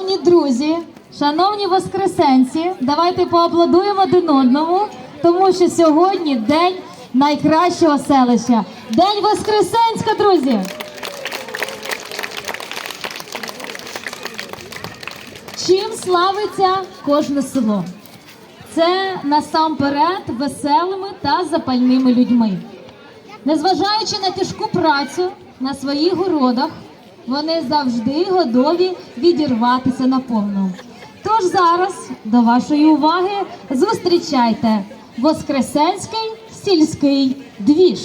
Шановні друзі, шановні воскресенці, давайте поаплодуємо один одному, тому що сьогодні день найкращого селища. День Воскресенська, друзі! Чим славиться кожне село? Це насамперед веселими та запальними людьми. Незважаючи на тяжку працю на своїх городах вони завжди готові відірватися наповну. Тож зараз до вашої уваги зустрічайте Воскресенський сільський двіж.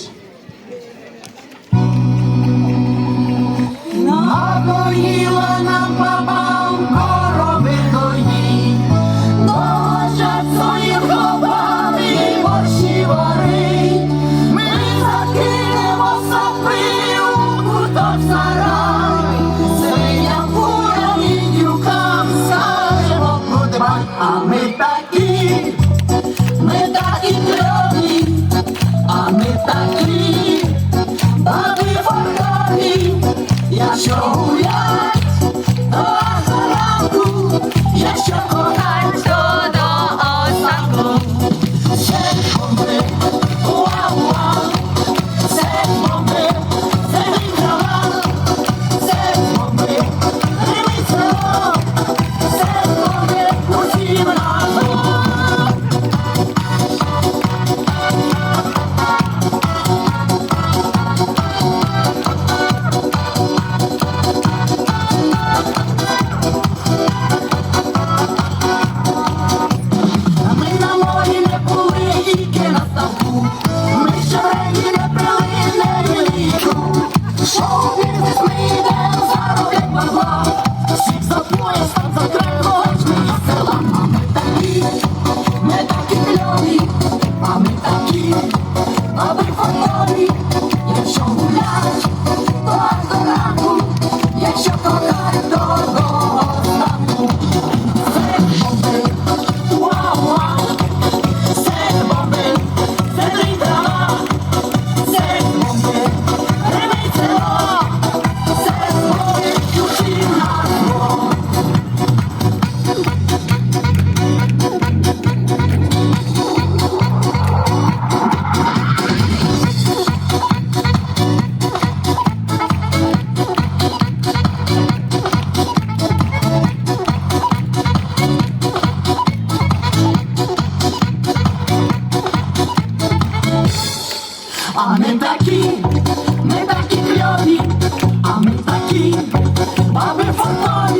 cachorro а ми такі, ми такі кльові, а ми такі, баби фонтані.